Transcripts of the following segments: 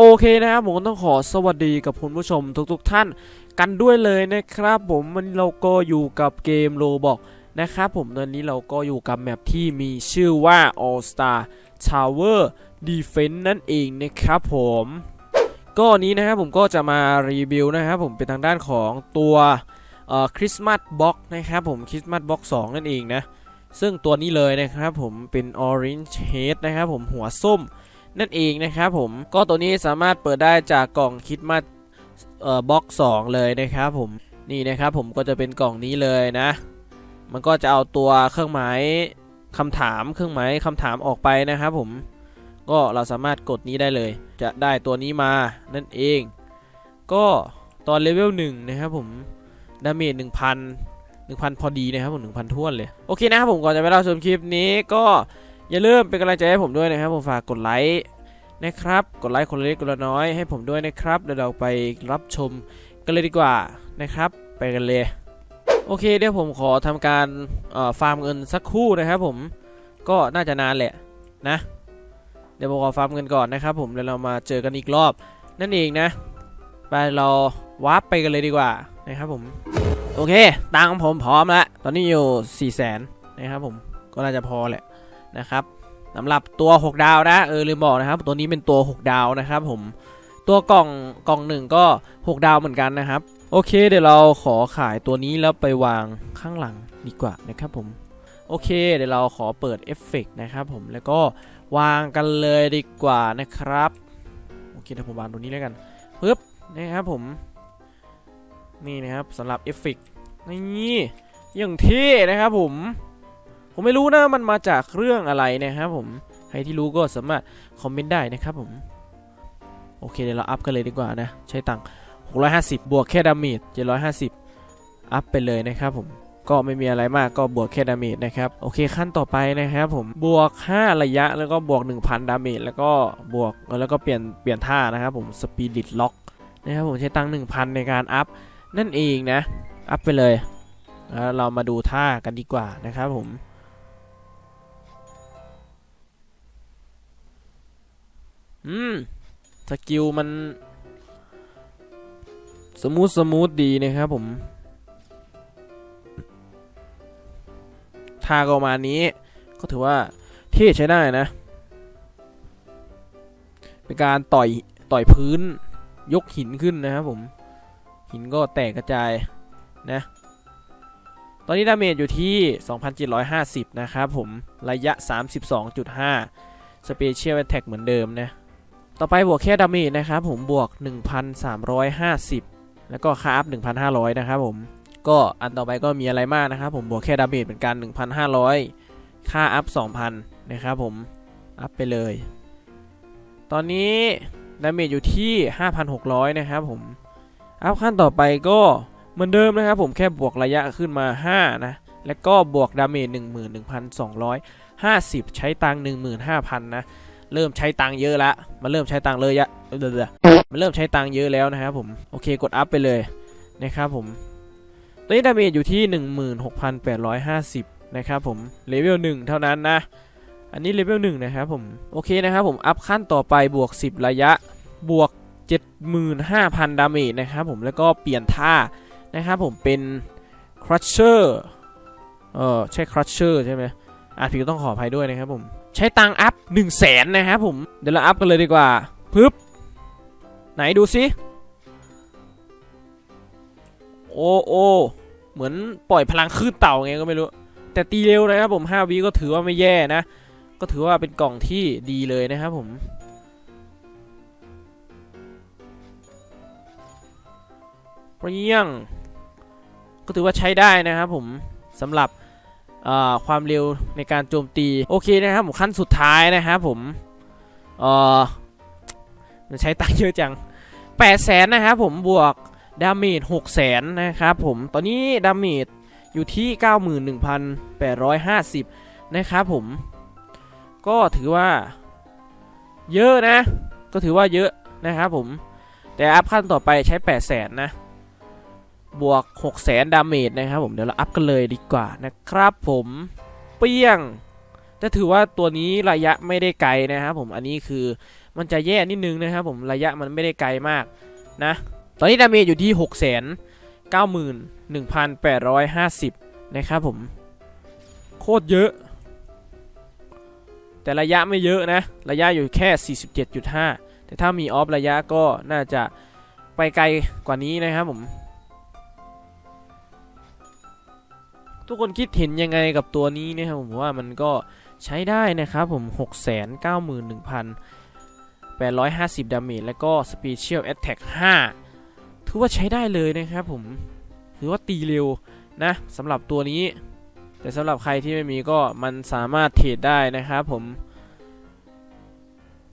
โอเคนะครับผมต้องขอสวัสดีกับคุณผู้ชมทุกๆทท่านกันด้วยเลยนะครับผมวันนี้เราก็อยู่กับเกมโลบอกนะครับผมตอนนี้เราก็อยู่กับแมปที่มีชื่อว่า All Star Tower Defense นั่นเองนะครับผมก็นี้นะครับผมก็จะมารีวิวนะครับผมเป็นทางด้านของตัวคริสต์มาสบ็อกนะครับผมคริสต์มาสบ็อก2นั่นเองนะซึ่งตัวนี้เลยนะครับผมเป็น Orange Head นะครับผมหัวส้ม นั่นเองนะครับผมก็ตัวนี้สามารถเปิดได้จากกล่องคิดมาเอ่อบ็อกสองเลยนะครับผมนี่นะครับผมก็จะเป็นกล่องนี้เลยนะ มันก็จะเอาตัวเครื่องหมายคำถามเครื่องหมายคำถามออกไปนะครับผมก็เราสามารถกดนี้ได้เลย จะได้ตัวนี้มานั่นเอง ก็ตอนเลเวล1นะครับผมดาเมจ1,000 1,000 พอดีนะครับผม1,000ท้วนเลย โอเคนะครับผมก่อนจะไปเล่าชมคลิปนี้ก็ อย่าลืมเป็นกำลังใจให้ผมด้วยนะครับผมฝากกดไลค์นะครับ กดไลค์คนละเล็กคนละน้อยให้ผมด้วยนะครับเดี๋ยวเราไปรับชมกันเลยดีกว่านะครับ ไปกันเลย โอเคเดี๋ยวผมขอทำการฟาร์มเงินสักครู่นะครับผมก็น่าจะนานแหละนะ เดี๋ยวผมขอฟาร์มเงินก่อนนะครับ ผมแล้วเรามาเจอกันอีกรอบ นั่นเองนะ ไปเราวาร์ปไปกันเลยดีกว่านะครับผมโอเคตังค์ผมพร้อมแล้วตอนนี้อยู่4 0 0 0 0นนะครับผมก็น่าจะพอแหละ นะครับสำหรับตัว 6 ดาวนะเออลืมบอกนะครับ ตัวนี้เป็นตัว 6 ดาวนะครับผมตัวกล่องกล่องหนึ่งก็ 6 ดาวเหมือนกันนะครับ โอเค เดี๋ยวเราขอขายตัวนี้แล้วไปวางข้างหลังดีกว่านะครับผมโอเค เดี๋ยวเราขอเปิดเอฟเฟกนะครับผมแล้วก็วางกันเลยดีกว่านะครับโอเคเดี๋ยวผมวางตัวนี้แล้วกันปึ๊บนะครับผมนี่นะครับสำหรับเอฟเฟกนี่อย่างเท่นะครับผม ผมไม่รู้นะมันมาจากเรื่องอะไรนะครับผม ใครที่รู้ก็สามารถคอมเมนต์ได้นะครับผม โอเคเดี๋ยวเราอัพกันเลยดีกว่านะ ใช้ตังค์650 บวกแค่ดาเมจ750 อัพไปเลยนะครับผม ก็ไม่มีอะไรมากก็บวกแค่ดาเมจนะครับ โอเคขั้นต่อไปนะครับผม บวก 5 ระยะแล้วก็บวก 1000 ดาเมจแล้วก็บวกแล้วก็เปลี่ยนเปลี่ยนท่านะครับผม สปีดิตล็อกนะครับผมใช้ตังค์1,000 ในการอัพนั่นเองนะ อัพไปเลยแล้วเรามาดูท่ากันดีกว่านะครับผม อืม สกิลมัน สมูทสมูทดีนะครับผมท่าก็ประมาณนี้ ก็ถือว่าเท่ใช้ได้นะ เป็นการต่อยต่อยพื้นยกหินขึ้นนะครับผม หินก็แตกกระจายนะ ตอนนี้ดาเมจอยู่ที่ 2,750 นะครับผม ระยะ 32.5 สเปเชียลแอตแทกเหมือนเดิมนะ ต่อไปบวกแค่ดาเมจนะครับผมบวก 1,350 แล้วก็ค่าอัพ1,500 นะครับผมก็อันต่อไปก็มีอะไรมากนะครับผมบวกแค่ดาเมจเหมือนกัน 1,500 ค่าอัพ 2,000 นะครับผม อัพไปเลย ตอนนี้ดาเมจอยู่ที่ 5,600 นะครับผม อัพขั้นต่อไปก็เหมือนเดิมนะครับผมแค่บวกระยะขึ้นมา 5 นะ แล้วก็บวกดาเมจ11,250 ใช้ตังค์15,000 นะ เริ่มใช้ตังค์เยอะละมันเริ่มใช้ตังค์เลยยะเดี๋ยวมันเริ่มใช้ตังค์เยอะแล้วนะครับผมโอเคกดอัพไปเลยนะครับผมตอนนี้ดาเมจอยู่ที่ 16,850 นะครับผมเลเวล1เท่านั้นนะ อันนี้เลเวล1นะครับผมโอเคนะครับผมอัพขั้นต่อไปบวก 10 ระยะบวก 75,000 ดาเมจนะครับผมแล้วก็เปลี่ยนท่านะครับผมเป็นครัชเชอร์เออใช่ครัชเชอร์ใช่ไหม อะพี่ก็ต้องขออภัยด้วยนะครับผม ใช้ตังอัพ1 0 0 0 0แสนนะครับผม เดี๋ยวเราอัพกันเลยดีกว่าปึ๊บไหนดูสิ โอ้โอเหมือนปล่อยพลังคลื่นเต่าไงก็ไม่รู้ แต่ตีเร็วนะครับผม5วิก็ถือว่าไม่แย่นะ ก็ถือว่าเป็นกล่องที่ดีเลยนะครับผมเปรี้ยง ก็ถือว่าใช้ได้นะครับผมสำหรับ ความเร็วในการโจมตีโอเคนะครับผมขั้นสุดท้ายนะครับผมเออมันใช้ตังค์เยอะจัง8 0 0แสนนะครับผมบวกดาเมจ6แสนนะครับผมตอนนี้ดาเมจอยู่ที่ 91,850 นะครับผม ก็ถือว่า เยอะนะ ก็ถือว่าเยอะนะครับผม แต่อัพขั้นต่อไปใช้ 8 0 0แสนนะ บวก6 0แสนดาเมจนะครับผมเดี๋ยวเราอัพกันเลยดีกว่านะครับผมเปี้ยงจะถือว่าตัวนี้ระยะไม่ได้ไกลนะครับผมอันนี้คือมันจะแย่นิดนึงนะครับผมระยะมันไม่ได้ไกลมากนะ ตอนนี้ดาเมจอยู่ที่6 9 1 8 5 0 นะครับผม โคตรเยอะ แต่ระยะไม่เยอะนะ ระยะอยู่แค่ 47.5 แต่ถ้ามีออฟระยะก็น่าจะไปไกลกว่านี้นะครับผม ทุกคนคิดเห็นยังไงกับตัวนี้นะครับผมว่ามันก็ใช้ได้นะครับผม 691,850 ดาเมจแล้วก็ Special Attack 5 ถือว่าใช้ได้เลยนะครับผม ถือว่าตีเร็วนะสำหรับตัวนี้ แต่สำหรับใครที่ไม่มีก็มันสามารถเทรดได้นะครับผม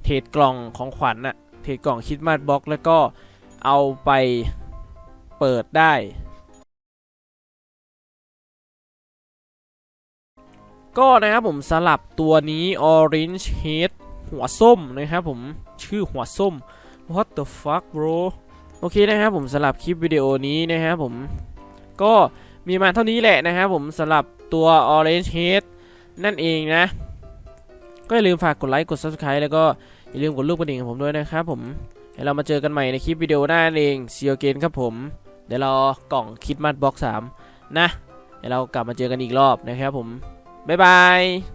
เทรดกล่องของขวัญน่ะเทรดกล่องคิดมาดบล็อกแล้วก็เอาไปเปิดได้ ก็นะครับผมสลับตัวนี้ Orange Head หัวส้มนะครับผมชื่อหัวส้ม What the fuck bro โอเคนะครับผมสลับคลิปวิดีโอนี้นะครับผมก็มีมาเท่านี้แหละนะครับผมสลับตัว Orange Head นั่นเองนะ ก็อย่าลืมฝากกดไลค์กด Subscribe แล้วก็อย่าลืมกดรูปกระดิ่งของผมด้วยนะครับผมเดี๋ยวเรามาเจอกันใหม่ในคลิปวิดีโอหน้านเอง See you again ครับผม เดี๋ยวเรากล่องคิดมัดบ็อก3นะเดี๋ยวเรากลับมาเจอกันอีกรอบนะครับผม บ๊ายบาย